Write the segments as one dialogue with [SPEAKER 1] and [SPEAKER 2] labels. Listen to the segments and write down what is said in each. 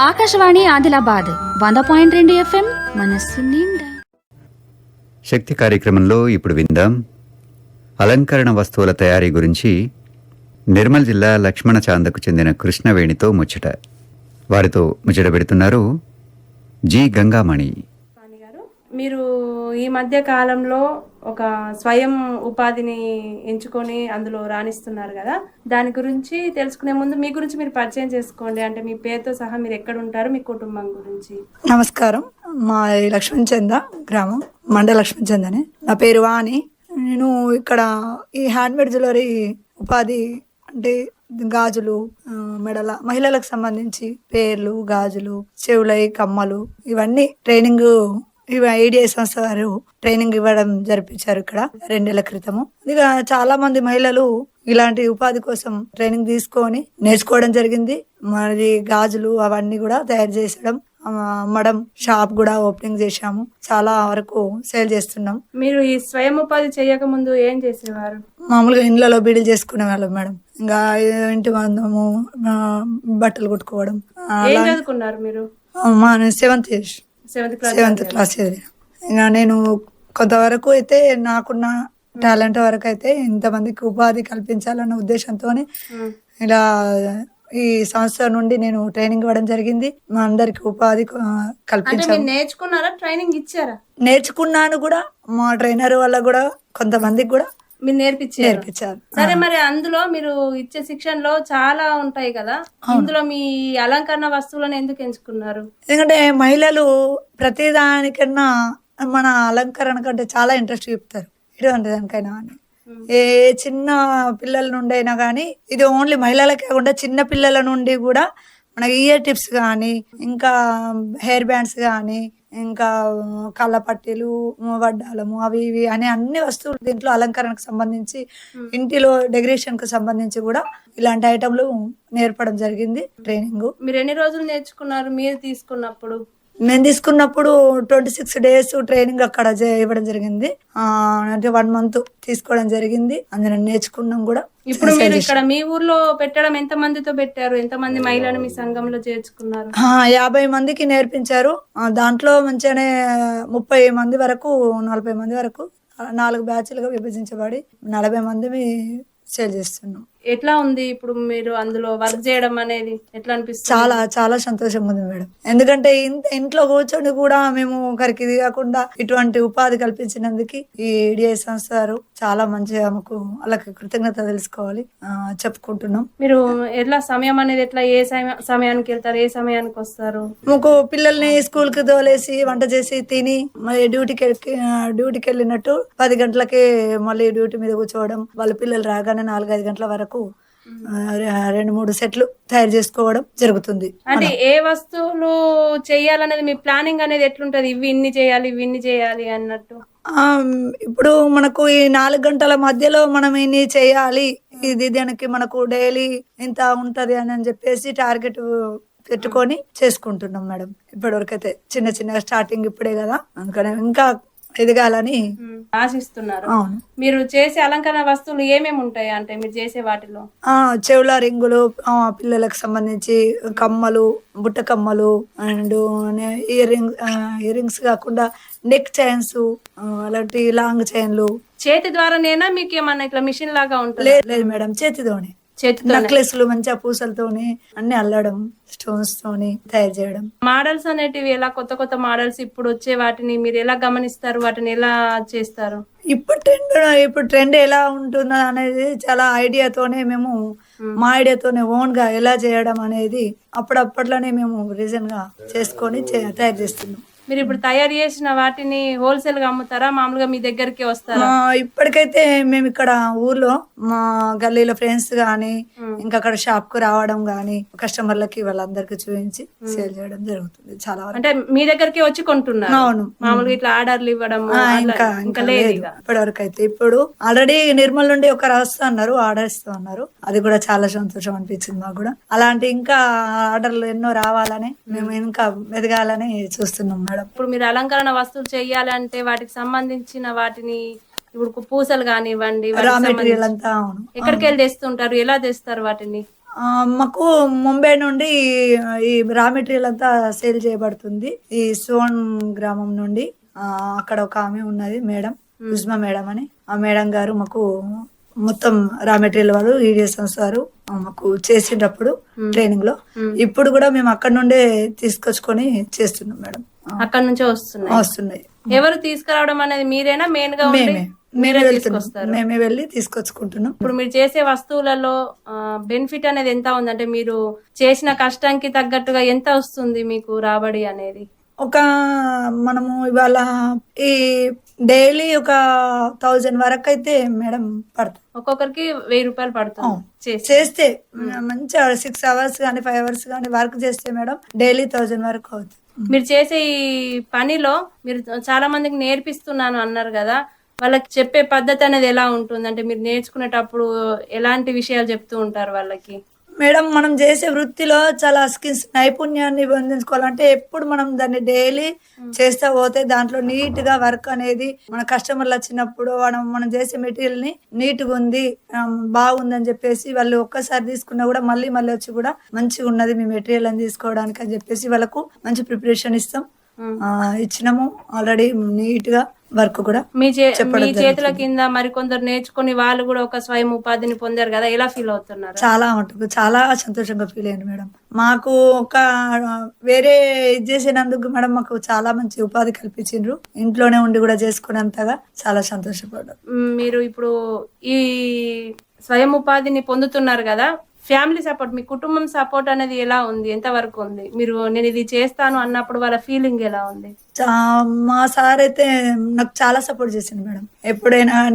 [SPEAKER 1] ఆకాశవాణి ఆదిలాబాద్ వంద పాయింట్ రెండు ఎఫ్ఎం మనస్సు నిండా.
[SPEAKER 2] శక్తి కార్యక్రమంలో ఇప్పుడు విందాం. అలంకరణ వస్తువుల తయారీ గురించి నిర్మల్ జిల్లా లక్ష్మణ చాందకు చెందిన కృష్ణవేణితో ముచ్చట. వారితో ముచ్చట పెడుతున్నారు జి గంగామణి.
[SPEAKER 3] మీరు ఈ మధ్య కాలంలో ఒక స్వయం ఉపాధిని ఎంచుకొని అందులో రాణిస్తున్నారు కదా. దాని గురించి తెలుసుకునే ముందు మీ గురించి మీరు పరిచయం చేసుకోండి. అంటే మీ పేరుతో సహా మీరు ఎక్కడ ఉంటారు మీ కుటుంబం గురించి.
[SPEAKER 4] నమస్కారం. మా లక్ష్మణ్ చంద గ్రామం మండ లక్ష్మణ్ చంద అని నా పేరు వాణి. నేను ఇక్కడ ఈ హ్యాండ్మేడ్ జ్యువెలరీ ఉపాధి అంటే గాజులు మెడల మహిళలకు సంబంధించి పేర్లు గాజులు చెవులై కమ్మలు ఇవన్నీ ట్రైనింగ్ ఐడియా సంస్థ వారు ట్రైనింగ్ ఇవ్వడం జరిపించారు ఇక్కడ రెండేళ్ళ క్రితము. ఇక చాలా మంది మహిళలు ఇలాంటి ఉపాధి కోసం ట్రైనింగ్ తీసుకొని నేర్చుకోవడం జరిగింది. మరి గాజులు అవన్నీ కూడా తయారు చేసడం అమ్మడం షాప్ కూడా ఓపెనింగ్ చేశాము. చాలా వరకు సేల్ చేస్తున్నాం.
[SPEAKER 3] మీరు ఈ స్వయం ఉపాధి చేయక ముందు ఏం చేసేవారు?
[SPEAKER 4] మామూలుగా ఇండ్లలో బీడీలు చేసుకునే వాళ్ళం మేడం. ఇంకా ఇంటి మందము బట్టలు కుట్టుకోవడం
[SPEAKER 3] చదువుకున్నారు మీరు?
[SPEAKER 4] మా సెవెంత్
[SPEAKER 3] సెవెంత్ క్లాస్
[SPEAKER 4] చదివిన. ఇంకా నేను కొంతవరకు అయితే నాకున్న టాలెంట్ వరకు అయితే ఇంతమందికి ఉపాధి కల్పించాలన్న ఉద్దేశంతో ఇలా ఈ సంస్థ నుండి నేను ట్రైనింగ్ ఇవ్వడం జరిగింది. మా అందరికి ఉపాధి
[SPEAKER 3] మీరు నేర్చుకున్నారా? ట్రైనింగ్ ఇచ్చారా?
[SPEAKER 4] నేర్చుకున్నాను కూడా. మా ట్రైనర్ వల్ల కూడా కొంతమందికి కూడా.
[SPEAKER 3] మీరు నేర్పించారు.
[SPEAKER 4] నేర్పించారు.
[SPEAKER 3] సరే మరి అందులో మీరు ఇచ్చే శిక్షణలో చాలా ఉంటాయి కదా. ఇందులో మీ అలంకరణ వస్తువులను ఎందుకు ఎంచుకున్నారు?
[SPEAKER 4] ఎందుకంటే మహిళలు ప్రతిదానికన్నా మన అలంకరణ కంటే చాలా ఇంట్రెస్ట్ చూపుతారు. ఎటువంటి దానికైనా కానీ ఏ చిన్న పిల్లల నుండి అయినా కానీ ఇది ఓన్లీ మహిళలకే కాకుండా చిన్న పిల్లల నుండి కూడా మనకి ఇయర్ టిప్స్ కానీ ఇంకా హెయిర్ బ్యాండ్స్ కానీ ఇంకా కళ్ళ పట్టీలు వడ్డాలము అవి ఇవి అనే అన్ని వస్తువులు దీంట్లో అలంకరణకు సంబంధించి ఇంటిలో డెకరేషన్కు సంబంధించి కూడా ఇలాంటి ఐటమ్లు నేర్పడం జరిగింది ట్రైనింగ్.
[SPEAKER 3] మీరు ఎన్ని రోజులు నేర్చుకున్నారు? మీరు తీసుకున్నప్పుడు?
[SPEAKER 4] మేము తీసుకున్నప్పుడు ట్వంటీ సిక్స్ డేస్ ట్రైనింగ్ అక్కడ ఇవ్వడం జరిగింది. ఆ, అంటే వన్ మంత్ తీసుకోవడం జరిగింది. అందులో నేర్చుకున్నాం కూడా.
[SPEAKER 3] ఇప్పుడు మీరు ఇక్కడ మీ ఊర్లో పెట్టడం ఎంత మందితో పెట్టారు? ఎంత మంది మహిళలు మీ సంఘంలో చేర్చుకున్నారు?
[SPEAKER 4] ఆ, యాభై మందికి నేర్పించారు. ఆ, దాంట్లో మంచిగానే ముప్పై మంది వరకు నలభై మంది వరకు నాలుగు బ్యాచ్లుగా విభజించబడి నలభై మంది సేల్ చేస్తున్నాం.
[SPEAKER 3] ఎట్లా ఉంది ఇప్పుడు మీరు అందులో వర్క్ చేయడం అనేది ఎట్లా అనిపిస్తుంది?
[SPEAKER 4] చాలా చాలా సంతోషంగా ఉంది మేడం. ఎందుకంటే ఇంట్లో కూర్చొని కూడా మేము ఒకరికి కాకుండా ఇటువంటి ఉపాధి కల్పించినందుకు ఈ ఏడిఐ సంస్థ వారు చాలా మంచిగా మాకు వాళ్ళకి కృతజ్ఞత తెలుసుకోవాలి. చెప్పుకుంటున్నాం.
[SPEAKER 3] మీరు ఎట్లా సమయం అనేది ఎట్లా ఏ సమయ- సమయానికి వెళ్తారు? ఏ సమయానికి వస్తారు?
[SPEAKER 4] మాకు పిల్లల్ని స్కూల్కి తోలేసి వంట చేసి తిని మళ్ళీ డ్యూటీకి డ్యూటీకి వెళ్ళినట్టు పది గంటలకి మళ్ళీ డ్యూటీ మీద కూర్చోవడం వాళ్ళ పిల్లలు రాగానే నాలుగైదు గంటల వరకు రె- రెండు మూడు సెట్లు తయారు చేసుకోవడం జరుగుతుంది.
[SPEAKER 3] అంటే ఏ వస్తువులు చేయాలనేది మీ ప్లానింగ్ అనేది ఎట్లుంటది? ఇవి ఇన్ని చేయాలి ఇవి ఇన్ని చేయాలి అన్నట్టు.
[SPEAKER 4] ఇప్పుడు మనకు ఈ నాలుగు గంటల మధ్యలో మనం ఇన్ని చేయాలి ఇది దానికి మనకు డైలీ ఇంత ఉంటది అని అని చెప్పేసి టార్గెట్ పెట్టుకొని చేసుకుంటున్నాం మేడం. ఇప్పటివరకు అయితే చిన్న చిన్న స్టార్టింగ్ ఇప్పుడే కదా. అందుకని ఇంకా ఎదగాలని
[SPEAKER 3] ఆశిస్తున్నారు.
[SPEAKER 4] అవును.
[SPEAKER 3] మీరు చేసే అలంకరణ వస్తువులు ఏమేమి ఉంటాయి అంటే మీరు చేసే వాటిలో?
[SPEAKER 4] ఆ చెవుల రింగులు పిల్లలకు సంబంధించి కమ్మలు బుట్ట కమ్మలు and ear ring ear rings కాకుండా నెక్ చైన్స్ అలాంటి లాంగ్ చైన్లు.
[SPEAKER 3] చేతి ద్వారానేనా మీకు ఏమన్నా ఇట్లా మిషన్ లాగా ఉంటుంది?
[SPEAKER 4] లేదు లేదు మేడం చేతితోనే.
[SPEAKER 3] చేతితో
[SPEAKER 4] నెక్లెస్లు మంచిగా పూసలతోని అన్ని అల్లడం స్టోన్స్ తోని తయారు చేయడం.
[SPEAKER 3] మోడల్స్ అనేటివి ఎలా కొత్త కొత్త మోడల్స్ ఇప్పుడు వచ్చే వాటిని మీరు ఎలా గమనిస్తారు? వాటిని ఎలా చేస్తారు?
[SPEAKER 4] ఇప్పుడు ట్రెండ్ ఇప్పుడు ట్రెండ్ ఎలా ఉంటుందో అనేది చాలా ఐడియాతోనే మేము మా ఐడియాతోనే ఓన్గా ఎలా చేయడం అనేది అప్పుడప్పట్లోనే మేము రీజన్గా చేసుకొని తయారు చేస్తున్నాం.
[SPEAKER 3] మీరు ఇప్పుడు తయారు చేసిన వాటిని హోల్సేల్గా అమ్ముతారా? మామూలుగా మీ దగ్గరికి వస్తారా?
[SPEAKER 4] ఇప్పటికైతే మేము ఇక్కడ ఊర్లో మా గల్లీలో ఫ్రెండ్స్ గానీ ఇంకా అక్కడ షాప్కు రావడం గానీ కస్టమర్లకి వాళ్ళందరికి చూపించి సేల్ చేయడం జరుగుతుంది చాలా వరకు.
[SPEAKER 3] అంటే మీ దగ్గరికి వచ్చి కొంటున్నారు?
[SPEAKER 4] అవును.
[SPEAKER 3] మామూలుగా ఇట్లా ఆర్డర్లు ఇవ్వడం
[SPEAKER 4] ఆ, ఇంకా ఇంకా లేదు ఇప్పటి వరకు అయితే ఇప్పుడు ఆల్రెడీ నిర్మల్ నుండి ఒక రాస్తా అన్నారు ఆర్డర్ ఇస్తూ అన్నారు అది కూడా చాలా సంతోషం అనిపించింది మాకు కూడా. అలాంటి ఇంకా ఆర్డర్లు ఎన్నో రావాలని మేము. ఇంకా ఎదగాలని చూస్తున్నాం మేడం.
[SPEAKER 3] ఇప్పుడు మీరు అలంకరణ వస్తువులు చేయాలంటే వాటికి సంబంధించిన వాటిని ఇప్పుడు పూసలు కానివ్వండి ఎక్కడికి వెళ్ళి తెస్తుంటారు? ఎలా తెస్తారు వాటిని?
[SPEAKER 4] మాకు ముంబై నుండి ఈ రా మెటీరియల్ అంతా సేల్ చేయబడుతుంది. ఈ సోన్ గ్రామం నుండి అక్కడ ఒక ఆమె ఉన్నది మేడం ఉజ్మా మేడం అని. ఆ మేడం గారు మాకు మొత్తం రా మెటీరియల్ వాళ్ళు ఈడిఎస్ వారు మాకు చేసేటప్పుడు ట్రైనింగ్లో. ఇప్పుడు కూడా మేము అక్కడ నుండే తీసుకొచ్చుకొని చేస్తున్నాం మేడం.
[SPEAKER 3] అక్కడ నుంచే వస్తున్నాయి.
[SPEAKER 4] వస్తున్నాయి.
[SPEAKER 3] ఎవరు తీసుకురావడం అనేది మీరేనా? మెయిన్గా
[SPEAKER 4] మేమే. మేమే
[SPEAKER 3] మీరే
[SPEAKER 4] వెళ్తున్నాం.
[SPEAKER 3] తీసుకొస్తారు.
[SPEAKER 4] మేమే వెళ్ళి తీసుకొచ్చుకుంటున్నాం.
[SPEAKER 3] ఇప్పుడు మీరు చేసే వస్తువులలో బెనిఫిట్ అనేది ఎంత ఉంది అంటే మీరు చేసిన కష్టానికి తగ్గట్టుగా ఎంత వస్తుంది మీకు రాబడి అనేది?
[SPEAKER 4] ఒక మనము ఇవాళ ఈ డైలీ ఒక థౌజండ్ వరకు అయితే మేడం పడుతుంది.
[SPEAKER 3] ఒక్కొక్కరికి వెయ్యి రూపాయలు పడుతుంది
[SPEAKER 4] చేస్తే. మంచిగా సిక్స్ అవర్స్ కానీ ఫైవ్ అవర్స్ కానీ వర్క్ చేస్తే మేడం డైలీ థౌజండ్ వరకు అవుతుంది.
[SPEAKER 3] మీరు చేసే ఈ పనిలో మీరు చాలా మందికి నేర్పిస్తున్నాను అన్నారు కదా వాళ్ళకి చెప్పే పద్ధతి అనేది ఎలా ఉంటుంది అంటే మీరు నేర్చుకునేటప్పుడు ఎలాంటి విషయాలు చెప్తూ ఉంటారు వాళ్ళకి?
[SPEAKER 4] మేడం మనం చేసే వృత్తిలో చాలా స్కిల్స్ నైపుణ్యాన్ని పొందించుకోవాలంటే ఎప్పుడు మనం దాన్ని డైలీ చేస్తా పోతే దాంట్లో నీట్గా వర్క్ అనేది మన కస్టమర్లు వచ్చినప్పుడు మనం మనం చేసే మెటీరియల్ని నీట్గా ఉంది బాగుందని చెప్పేసి వాళ్ళు ఒక్కసారి తీసుకున్నా కూడా మళ్ళీ మళ్ళీ వచ్చి కూడా మంచిగా ఉన్నది మీ మెటీరియల్ అని తీసుకోవడానికి అని చెప్పేసి వాళ్ళకు మంచి ప్రిపరేషన్ ఇస్తాం. ఇచ్చినాము. ఆల్రెడీ నీట్గా వర్క్ కూడా
[SPEAKER 3] మీ మీ చేతుల కింద మరి కొందరు నేర్చుకుని వాళ్ళు కూడా ఒక స్వయం ఉపాధిని పొందారు కదా ఎలా ఫీల్ అవుతున్నారు?
[SPEAKER 4] చాలా మటుకు చాలా సంతోషంగా ఫీల్ అయ్యాను మేడం. మాకు ఒక వేరే ఇది చేసినందుకు మేడం మాకు చాలా మంచి ఉపాధి కల్పించిండ్రు. ఇంట్లోనే ఉండి కూడా చేసుకునేంతగా చాలా సంతోషపడ్డారు
[SPEAKER 3] మీరు ఇప్పుడు ఈ స్వయం ఉపాధిని పొందుతున్నారు కదా ఫ్యామిలీ సపోర్ట్ మీ కుటుంబం సపోర్ట్ అనేది ఎలా ఉంది? ఎంతవరకు ఉంది? మీరు నేను ఇది చేస్తాను అన్నప్పుడు వాళ్ళ ఫీలింగ్ ఎలా ఉంది?
[SPEAKER 4] చా- మా సార్ అయితే నాకు చాలా సపోర్ట్ చేసింది మేడం. ఎప్పుడైనా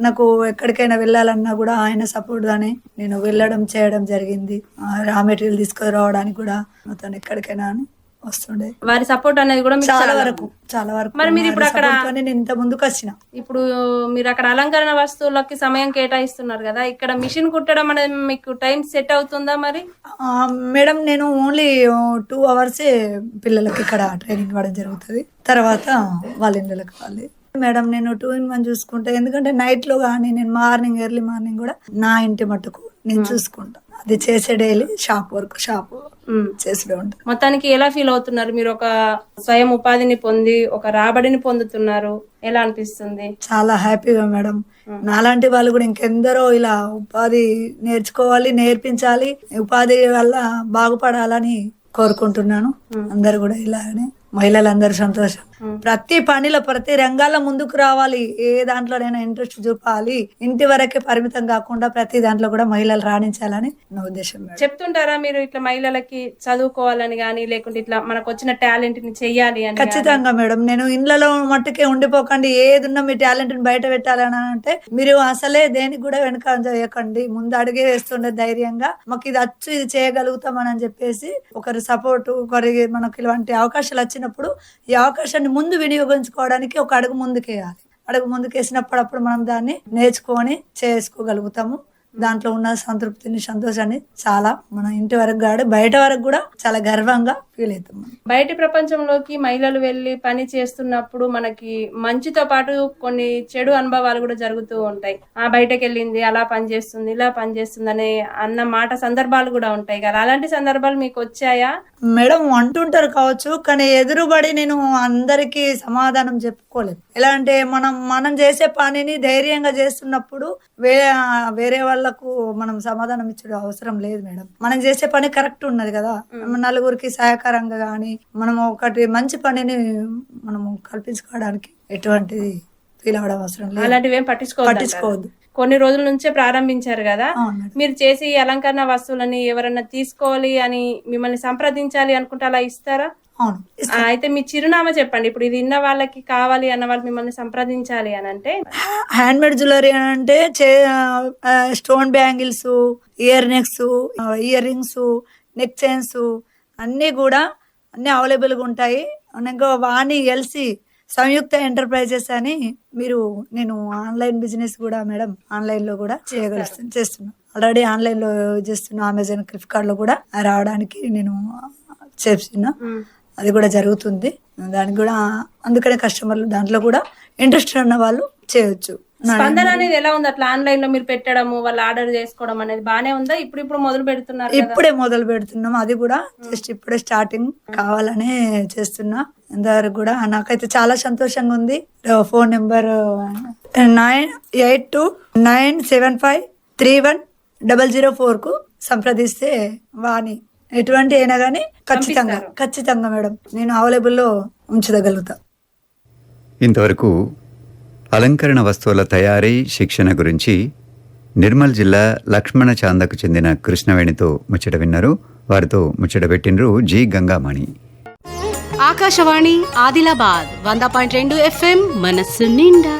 [SPEAKER 4] నాకు ఎక్కడికైనా వెళ్ళాలన్నా కూడా ఆయన సపోర్ట్ గానే నేను వెళ్ళడం చేయడం జరిగింది. రా మెటీరియల్ తీసుకురావడానికి కూడా మొత్తం ఎక్కడికైనా అని. వస్తుండే.
[SPEAKER 3] వారి సపోర్ట్ అనేది కూడా
[SPEAKER 4] చాలా వరకు చాలా వరకు.
[SPEAKER 3] మరి మీరు ఇప్పుడు అక్కడ-
[SPEAKER 4] నేను ఇంత ముందుకు వచ్చిన.
[SPEAKER 3] ఇప్పుడు మీరు అక్కడ అలంకరణ వస్తువులకి సమయం కేటాయిస్తున్నారు కదా ఇక్కడ మిషన్ కుట్టడం అనేది మీకు టైం సెట్ అవుతుందా మరి?
[SPEAKER 4] మేడం నేను ఓన్లీ టూ అవర్సే పిల్లలకి ఇక్కడ ట్రైనింగ్ ఇవ్వడం జరుగుతుంది. తర్వాత వాళ్ళ ఇళ్ళకి వాళ్ళే మేడం నేను టూ ఇన్ వన్ చూసుకుంటా. ఎందుకంటే నైట్లో కానీ నేను మార్నింగ్ ఎర్లీ మార్నింగ్ కూడా నా ఇంటి మట్టుకు నేను చూసుకుంటా. అది చేసే డైలీ షాప్ వర్క్ షాప్
[SPEAKER 3] మ్.
[SPEAKER 4] చేసుడే ఉంటుంది
[SPEAKER 3] మొత్తానికి ఎలా ఫీల్ అవుతున్నారు? మీరు ఒక స్వయం ఉపాధిని పొంది ఒక రాబడిని పొందుతున్నారు. ఎలా అనిపిస్తుంది?
[SPEAKER 4] చాలా హ్యాపీగా మేడం. నాలాంటి వాళ్ళు కూడా ఇంకెందరో ఇలా ఉపాధి నేర్చుకోవాలి నేర్పించాలి ఉపాధి వల్ల బాగుపడాలని కోరుకుంటున్నాను. అందరు కూడా ఇలానే మహిళలందరూ సంతోషం. ప్రతి పనిలో ప్రతి రంగాల్లో ముందుకు రావాలి. ఏ దాంట్లోనైనా ఇంట్రెస్ట్ చూపాలి. ఇంటి వరకే పరిమితం కాకుండా ప్రతి దాంట్లో కూడా మహిళలు రాణించాలని నా ఉద్దేశం
[SPEAKER 3] చెప్తుంటారా మీరు ఇట్లా మహిళలకి చదువుకోవాలని గానీ లేకుంటే ఇట్లా మనకు వచ్చిన టాలెంట్ని చెయ్యాలి అని?
[SPEAKER 4] ఖచ్చితంగా మేడం. నేను ఇండ్లలో మట్టుకే ఉండిపోకండి. ఏది ఉన్నా మీ టాలెంట్ని బయట పెట్టాలని అంటే మీరు అసలే దేనికి కూడా వెనక చేయకండి. ముందు అడిగే వేస్తుండే ధైర్యంగా మాకు ఇది వచ్చు ఇది చేయగలుగుతామని అని చెప్పేసి ఒకరి సపోర్ట్ ఒకరి మనకి ఇలాంటి అవకాశాలు వచ్చినప్పుడు ఈ అవకాశాన్ని ముందు వినియోగించుకోవడానికి ఒక అడుగు ముందుకేయాలి. అడుగు ముందుకేసినప్పుడు అప్పుడు మనం దాన్ని నేర్చుకొని చేసుకోగలుగుతాము. దాంట్లో ఉన్న సంతృప్తిని సంతోషాన్ని చాలా మన ఇంటి వరకు కాదు బయట వరకు కూడా చాలా గర్వంగా ఫీల్ అవుతాం మనం.
[SPEAKER 3] బయటి ప్రపంచంలోకి మహిళలు వెళ్ళి పని చేస్తున్నప్పుడు మనకి మంచితో పాటు కొన్ని చెడు అనుభవాలు కూడా జరుగుతూ ఉంటాయి. ఆ బయటకు వెళ్ళింది అలా పని చేస్తుంది ఇలా పని చేస్తుంది అనే అన్న మాట సందర్భాలు కూడా ఉంటాయి కదా. అలాంటి సందర్భాలు మీకు వచ్చాయా?
[SPEAKER 4] మేడం అంటుంటారు కావచ్చు కానీ ఎదురుబడి నేను అందరికీ సమాధానం చెప్పుకోలేదు. ఎలా అంటే మనం మనం చేసే పనిని ధైర్యంగా చేస్తున్నప్పుడు వేరే వేరే వాళ్ళకు మనం సమాధానం ఇచ్చడం అవసరం లేదు మేడం. మనం చేసే పని కరెక్ట్ ఉన్నది కదా. నలుగురికి సహాయకరంగా కానీ మనం ఒకటి మంచి పనిని మనము కల్పించుకోవడానికి ఎటువంటిది ఫీల్ అవ్వడం అవసరం లేదు.
[SPEAKER 3] అలాంటివి ఏం పట్టించుకోవద్దు
[SPEAKER 4] పట్టించుకోవద్దు.
[SPEAKER 3] కొన్ని రోజుల నుంచే ప్రారంభించారు కదా. మీరు చేసి అలంకరణ వస్తువులని ఎవరన్నా తీసుకోవాలి అని మిమ్మల్ని సంప్రదించాలి అనుకుంటే అలా ఇస్తారా? అయితే మీ చిరునామా చెప్పండి. ఇప్పుడు ఇది ఇన్న వాళ్ళకి కావాలి అన్న వాళ్ళు మిమ్మల్ని సంప్రదించాలి అని అంటే?
[SPEAKER 4] హ్యాండ్ మేడ్ జ్యువెలరీ అంటే stone bangles ear necks ear rings neck chains అన్నీ కూడా అన్నీ అవైలబుల్గా ఉంటాయి. ఇంకా వాణి ఎల్సి సంయుక్త ఎంటర్ప్రైజెస్ అని మీరు నేను ఆన్లైన్ బిజినెస్ కూడా మేడం ఆన్లైన్లో కూడా చేయగలుగుతాను చేస్తున్నాను. ఆల్రెడీ ఆన్లైన్లో చేస్తున్నా అమెజాన్ ఫ్లిప్కార్ట్లో కూడా రావడానికి నేను చేస్తున్నా. అది కూడా జరుగుతుంది. దానికి కూడా అందుకనే కస్టమర్లు దాంట్లో కూడా ఇంట్రెస్ట్ ఉన్న వాళ్ళు చేయొచ్చు.
[SPEAKER 3] స్పందన అనేది ఎలా ఉంది? అట్లా ఆన్లైన్లో మీరు పెట్టడము వాళ్ళు ఆర్డర్ చేసుకోవడం అనేది బానే ఉందా? ఇప్పుడు ఇప్పుడు మొదలు పెడుతున్నారు కదా.
[SPEAKER 4] ఇప్పుడే మొదలు పెడుతున్నాం. అది కూడా జస్ట్ ఇప్పుడే స్టార్టింగ్ కావాలనే చేస్తున్నా. అందరు కూడా నాకైతే చాలా సంతోషంగా ఉంది. Phone number nine eight two nine seven five three one double zero ఫోర్కు సంప్రదిస్తే వాణి. ఎటువంటి అయినా కానీ ఖచ్చితంగా ఖచ్చితంగా మేడం. నేను అవైలబుల్లో ఉంచదగలుగుతా.
[SPEAKER 2] ఇంతవరకు అలంకరణ వస్తువుల తయారీ శిక్షణ గురించి నిర్మల్ జిల్లా లక్ష్మణ చాందకు చెందిన కృష్ణవేణితో ముచ్చట విన్నారు. వారితో ముచ్చట పెట్టినరు జి గంగామణి.
[SPEAKER 5] ఆకాశవాణి ఆదిలాబాద్ వంద పాయింట్ రెండు ఎఫ్ఎం మనస్సు నిండా.